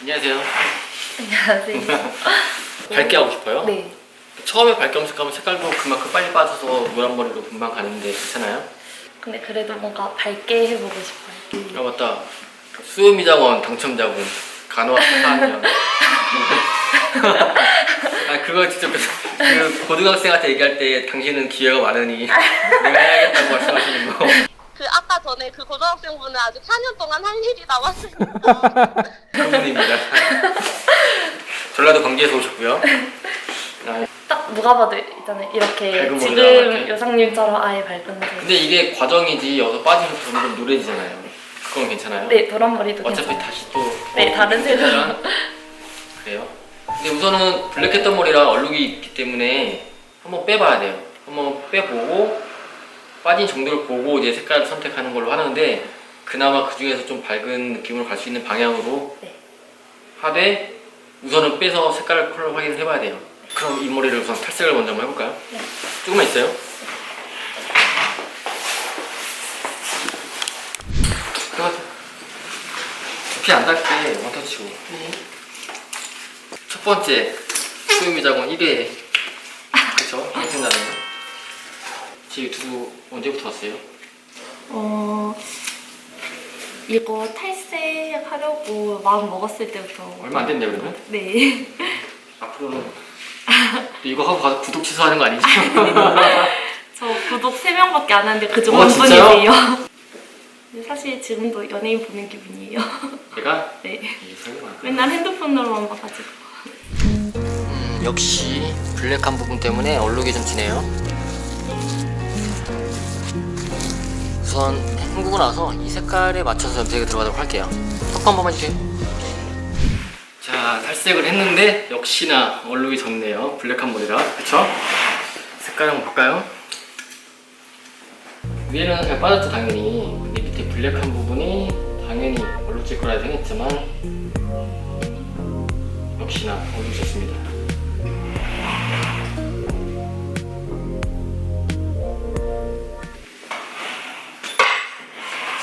안녕하세요. 안녕하세요. 밝게 하고 싶어요? 네. 처음에 밝게 염색하면 색깔도 그만큼 빨리 빠져서 노란 머리로 금방 가는데 괜찮아요? 근데 그래도 뭔가 밝게 해보고 싶어요. 아 맞다. 수요미장원 당첨자분 간호학 사학년. 아 그거 진짜 그, 그 고등학생한테 얘기할 때 당신은 기회가 많으니 내가 해야겠다고 말씀하시는 거. 그 아까 전에 그 고등학생분은 아직 4년 동안 할 일이 남았으니까 그분입니다. 전라도 광주에서 오셨고요. 아, 딱 누가 봐도 있잖아요. 이렇게 밝은 머리가 지금 이렇게. 여상님처럼 아예 밝은데. 근데 이게 과정이지 여기서 빠지면 점점 노래지잖아요. 그건 괜찮아요? 네, 노란 머리도 어차피 괜찮아요. 다시 또 네, 다른 색으로. 그래요? 근데 우선은 블랙했던 머리랑 얼룩이 있기 때문에 한번 빼봐야 돼요. 한번 빼보고 빠진 정도를 보고 이제 색깔을 선택하는 걸로 하는데 그나마 그 중에서 좀 밝은 느낌으로 갈 수 있는 방향으로 네. 하되 우선은 빼서 색깔 컬러 확인을 해봐야 돼요. 그럼 이 머리를 우선 탈색을 먼저 한번 해볼까요? 네. 조금만 있어요. 그거 피안 닿게 원터치고 첫 번째 소유미자건 1회 그쵸? 제 유튜브 언제부터 왔어요? 어, 이거 탈색하려고 마음 먹었을 때부터. 얼마 안 됐네요 그러면? 네. 앞으로는 또 이거 하고 가서 구독 취소하는 거 아니죠? 저 구독 3명밖에 안 하는데 그중 어, 한 진짜요? 분이세요. 사실 지금도 연예인 보는 기분이에요. 내가? 네. 설마 맨날 핸드폰으로만 봐가지고. 음, 역시 블랙한 부분 때문에 얼룩이 좀 진해요. 우선 헹구고 나서 이 색깔에 맞춰서 염색에 들어가도록 할게요. 턱 한 번만 주세요. 자, 탈색을 했는데 역시나 얼룩이 졌네요. 블랙한 머리라. 그쵸? 색깔 한번 볼까요? 위에는 잘 빠졌죠, 당연히. 근데 밑에 블랙한 부분이 당연히 얼룩질 거라 생각했지만 역시나 얼룩이 졌습니다.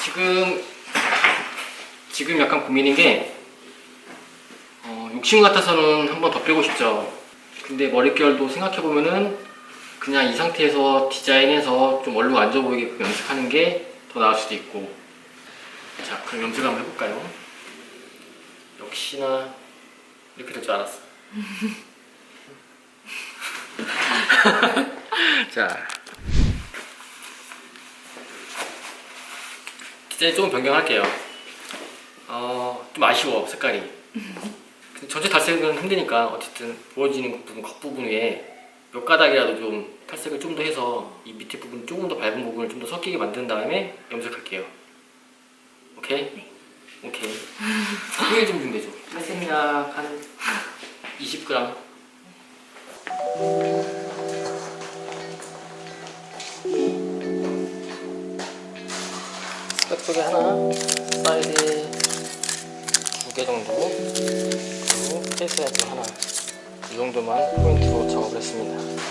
지금 지금 약간 고민인 게 어, 욕심 같아서는 한 번 더 빼고 싶죠. 근데 머릿결도 생각해 보면은 그냥 이 상태에서 디자인해서 좀 얼룩 안 져 보이게 염색하는 게 더 나을 수도 있고. 자, 그럼 염색 한번 해볼까요? 역시나 이렇게 될 줄 알았어. 자, 디자인 조금 변경할게요. 어, 좀 아쉬워 색깔이. 근데 전체 탈색은 힘드니까 어쨌든 보여지는 부분 겉부분 위에 몇 가닥이라도 좀 탈색을 좀 더 해서 이 밑에 부분 조금 더 밝은 부분을 좀 더 섞이게 만든 다음에 염색할게요. 오케이? 오케이. 크게 좀 되죠. 탈색약 한 20g. 쪽에 하나, 사이드에 두 개 정도, 그리고 페이스라이트 하나. 이 정도만 포인트로 작업을 했습니다.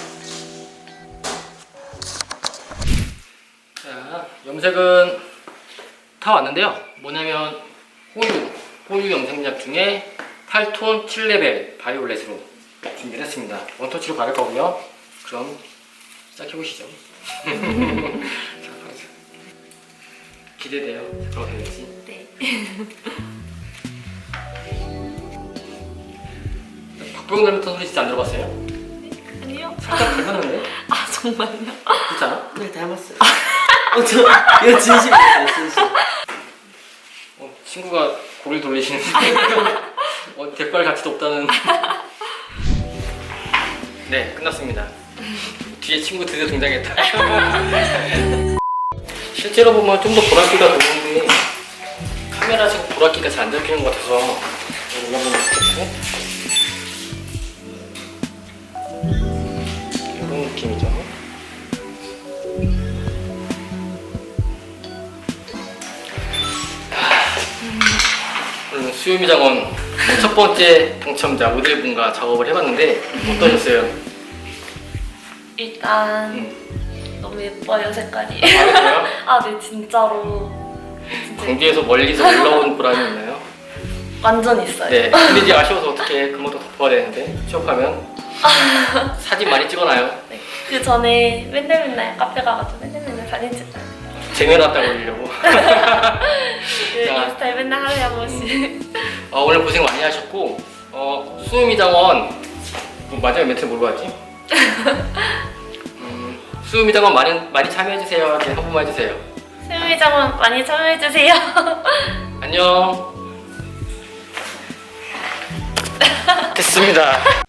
자, 염색은 다 왔는데요. 뭐냐면 호유, 호유 염색약 중에 탈톤 7레벨 바이올렛으로 준비를 했습니다. 원터치로 바를 거고요. 그럼 시작해 보시죠. 자, 기대돼요. 그럼 될지. 네. 박보영 닮았던 소리 진짜 안 들어봤어요? 아니요. 살짝 닮았는데? 아, 정말요? 않아? 네 닮았어요. 어, 저 이거 진심이었어요, 진심. 어, 친구가 고개를 돌리시는데 어, 대발 가치도 없다는 네 끝났습니다 뒤에 친구 드디어 등장했다 실제로 보면 좀 더 보랏기가 도는데 카메라 지금 보랏기가 잘 안 잡히는 것 같아서 이거 한번 볼게요 이런 느낌이죠 오늘 수요미 장원 첫 번째 당첨자 모델분과 작업을 해봤는데 어떠셨어요? 일단 음. 너무 예뻐요 색깔이. 들어요? 아네 진짜로 진짜 광주에서 멀리서 올라온 보람이 있나요? 완전 있어요. 네. 근데 이제 아쉬워서 어떻게 금방 덮어야 되는데 취업하면 사진 많이 찍어놔요. 네. 그 전에 맨날 맨날 카페 가가지고 맨날 맨날 사진 찍어요. 쟁여놨다 올리려고. 그 자. 인스타에 맨날 하루에 한 번씩. 어, 오늘 고생 많이 하셨고 어, 수음이장원 뭐 마지막 멘트 뭐로 하지? 음, 수음이장원 많이 많이 참여해주세요. 이렇게 한 번만 해주세요. 세미장원 많이 참여해주세요. 안녕. 됐습니다.